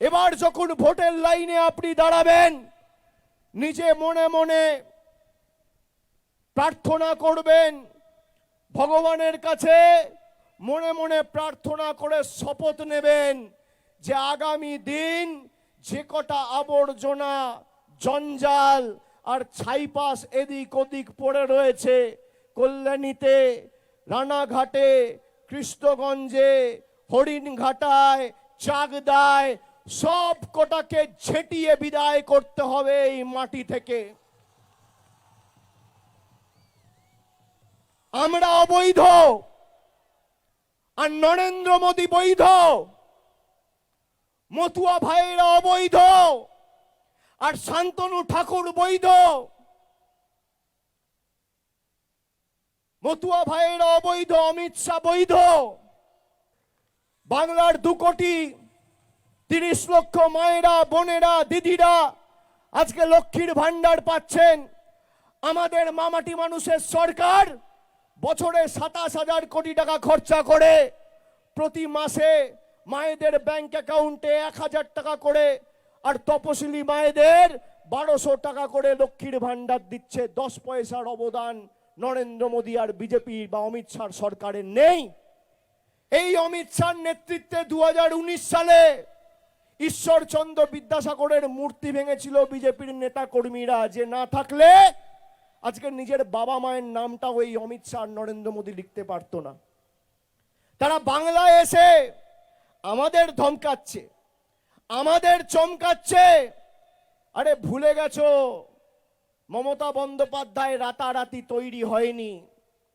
এবার যখন ভোটের লাইনে আপনি দাঁড়াবেন, নিজে মনে মনে প্রার্থনা করবেন, ভগবানের কাছে মনে মনে প্রার্থনা করে শপথ নেবেন যে আগামী দিন যে কটা আবর্জনা, জঞ্জাল আর ছাইপাস এদিক ওদিক পড়ে রয়েছে, কল্যাণীতে, রানাঘাটে, কৃষ্ণগঞ্জে, হরিণঘাটায়, চাকদায় সব কটাকে ঝেঁটিয়ে বিদায় করতে হবে এই মাটি থেকে। আমরা অবৈধ আর নরেন্দ্র মোদী বৈধ। মতুয়া ভাইয়েরা অবৈধ আর শান্তনু ঠাকুর বৈধ। মতুয়া ভাইয়েরা অবৈধ, অমিত শাহ বৈধ। বাংলার দু কোটি তিরিশ লক্ষ মায়েরা, বোনেরা, দিদিরা আজকে লক্ষ্মীর ভান্ডার পাচ্ছেন। আমাদের মামাটি মানুষের সরকার বছরে সাতাশ হাজার কোটি টাকা খরচা করে প্রতি মাসে মায়েদের ব্যাংক অ্যাকাউন্টে এক হাজার টাকা করে আর তপশিলি মায়েদের বারোশো টাকা করে লক্ষ্মীর ভান্ডার দিচ্ছে। দশ পয়সার অবদান নরেন্দ্র মোদী আর বিজেপি বা অমিত শাহ সরকারের নেই। এই অমিত শাহ নেতৃত্বে দু হাজার উনিশ সালে ঈশ্বরচন্দ্র বিদ্যাসাগরের মূর্তি ভেঙেছিল বিজেপির নেতা কর্মীরা যে না থাকলে আজকে নিজের বাবা মায়ের নামটা ওই অমিত শাহ নরেন্দ্র মোদী লিখতে পারতো না। তারা বাংলায় এসে আমাদের ধমকাচ্ছে, আমাদের চমকাচ্ছে। আরে ভুলে গেছো, মমতা বন্দ্যোপাধ্যায় রাতারাতি তৈরি হয়নি।